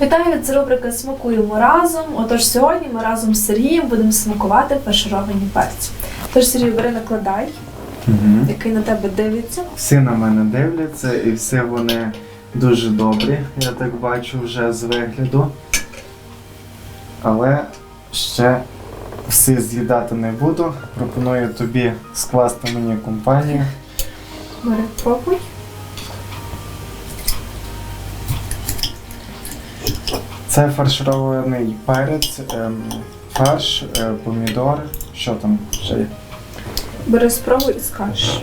Вітаю від рубрики Смакуємо разом. Отож, сьогодні ми разом з Сергієм будемо смакувати фаршировані перці. Тож, Сергій, бери накладай, Угу. який на тебе дивиться. Всі на мене дивляться і всі вони дуже добрі, я так бачу вже з вигляду. Але ще всі з'їдати не буду. Пропоную тобі скласти мені компанію. Бери, пробуй. Це фарширований перець, ем, фарш, е, помідор. Що там ще є? Бери спробу і скажеш.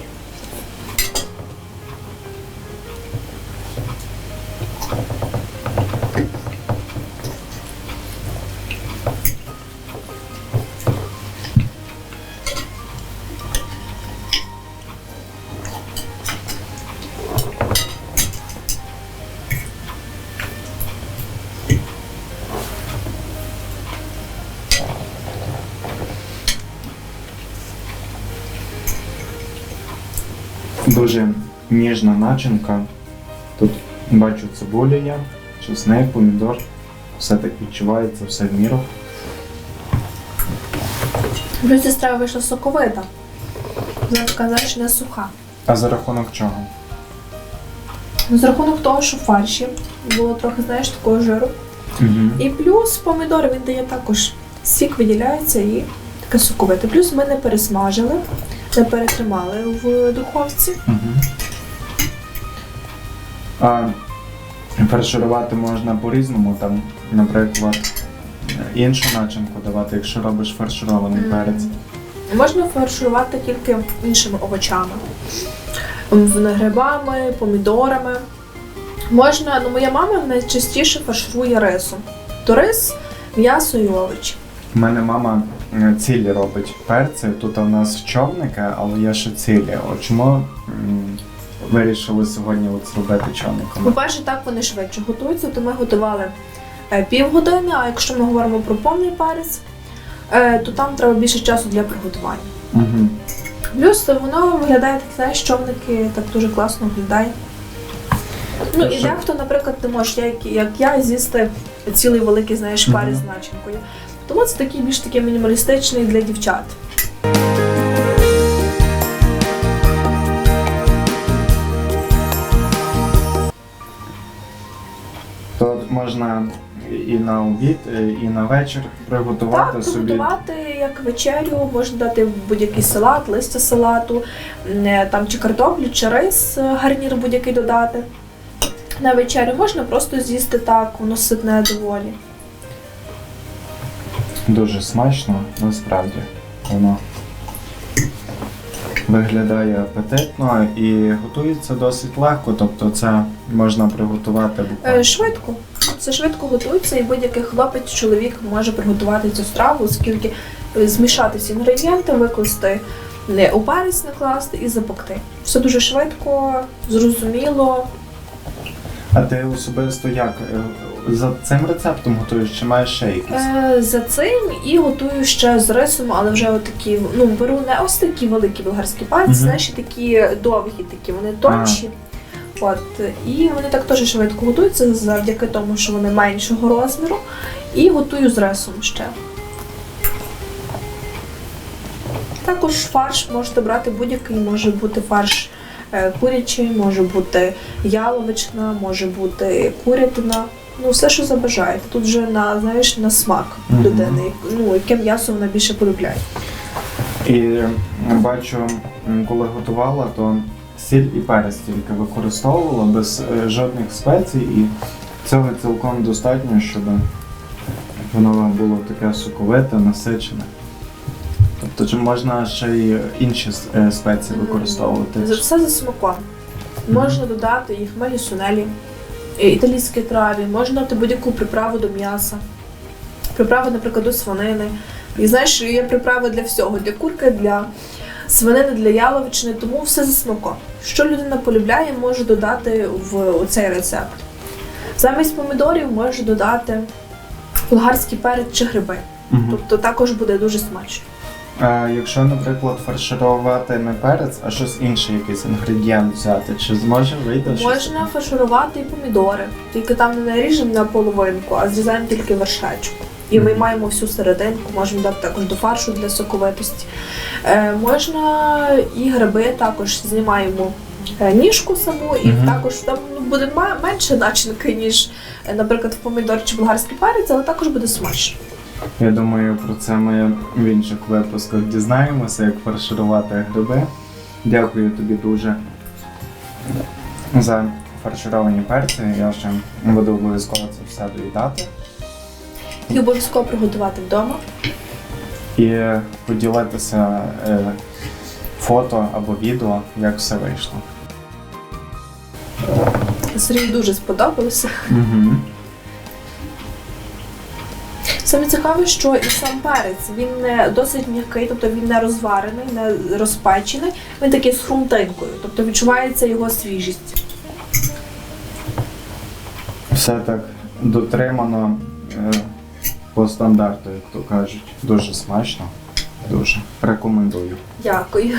Дуже ніжна начинка. Тут бачу цибуля є, чесник, помідор. Все так відчувається, все в міру. Плюс ця страва вийшла соковита. Зараз сказати, не суха. А за рахунок чого? Ну, За рахунок того, що в фарші було трохи, знаєш, такого жиру. Угу. І плюс помідор він дає також сік виділяється і таке соковите. Плюс ми не пересмажили, не перетримали в духовці. Угу. А фарширувати можна по-різному, там, наприклад, іншу начинку давати, якщо робиш фарширований Мгм. перець. Можна фарширувати тільки іншими овочами. Грибами, помідорами. Можна, ну моя мама найчастіше фарширує рисом. То рис, м'ясо і овочі. У мене мама цілі робить перці. Тут у нас човники, але є ще цілі. От чому вирішили сьогодні от зробити човником? По-перше, так вони швидше готуються, то ми готували е, півгодини, а якщо ми говоримо про повний перець, е, то там треба більше часу для приготування. Угу. Плюс воно виглядає так, знаєш, човники так дуже класно виглядає. Ну і дехто, наприклад, не може, як, як я, з'їсти цілий великий, знаєш, перець з начинкою. Тому це такий більш такий мінімалістичний для дівчат. То можна і на обід, е, і на вечір приготувати Так, собі. приготувати як вечерю, можна дати будь-який салат, листя салату, е, там чи картоплю, чи рис, е, гарнір будь-який додати. На вечерю можна просто з'їсти так, воно ситне доволі. Дуже смачно, насправді. Воно виглядає апетитно і готується досить легко, тобто це можна приготувати Е, буквально. Швидко. Це швидко готується, і будь-який хлопець, чоловік може приготувати цю страву, оскільки е, змішати всі інгредієнти, викласти не у перець накласти і запекти. Все дуже швидко, зрозуміло. А ти особисто як е, за цим рецептом готуєш чи маєш ще якісь? Е, за цим і готую ще з рисом, але вже отакі, ну беру не ось такі великі болгарські пальці, Мгм. знаєш, і такі довгі, такі, вони тонші. От, і вони так теж швидко готуються завдяки тому, що вони меншого розміру. І готую з рисом ще. Також фарш можете брати будь-який, може бути фарш курячий, може бути яловична, може бути курятина. Ну, все, що забажаєте. Тут вже на, знаєш, на смак Мгм. людини, ну, яке м'ясо вона більше полюбляє. І е, бачу, коли готувала, то сіль і перець тільки використовувала без е, жодних спецій, і цього цілком достатньо, щоб воно було таке соковите, насичене. Тобто, чи можна ще й інші е, спеції використовувати? За все за смаком. Можна додати і хмелі сунелі, і італійські траві, можна дати будь-яку приправу до м'яса, приправи, наприклад, до свинини. І знаєш, є приправи для всього, для курки, для свинини, для яловичини, тому все за смаком. Що людина полюбляє, може додати в цей рецепт. Замість помідорів може додати болгарський перець чи гриби. Тобто також буде дуже смачно. Е, якщо, наприклад, фарширувати не перець, а щось інше, якийсь інгредієнт взяти, чи зможе вийти? щось Можна фарширувати і помідори, тільки там не наріжемо на половинку, а зрізаємо тільки вершечок. І Мгм. виймаємо всю серединку, можемо дати також до фаршу для соковитості. Е, можна і гриби також знімаємо е, ніжку саму, і Мгм. також там ну, буде ма- менше начинки, ніж, е, наприклад, в помідор чи болгарський перець, але також буде смачно. Я думаю, про це ми в інших випусках дізнаємося, як фарширувати гриби. Дякую тобі дуже за фаршировані перці. Я ще буду обов'язково це все доїдати. І обов'язково приготувати вдома. І поділитися е, фото або відео, як все вийшло. Сергію дуже сподобалося. Угу. Саме цікаве, що і сам перець він не досить м'який, тобто він не розварений, не розпечений. Він такий з хрумтинкою, тобто відчувається його свіжість. Все так дотримано е, по стандарту, як то кажуть. Дуже смачно. Дуже рекомендую. Дякую.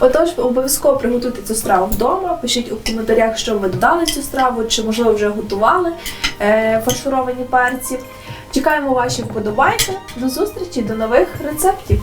Отож, обов'язково приготуйте цю страву вдома. Пишіть у коментарях, що ви додали цю страву, чи можливо вже готували е, фаршировані перці. Чекаємо ваші вподобайки. До зустрічі, до нових рецептів.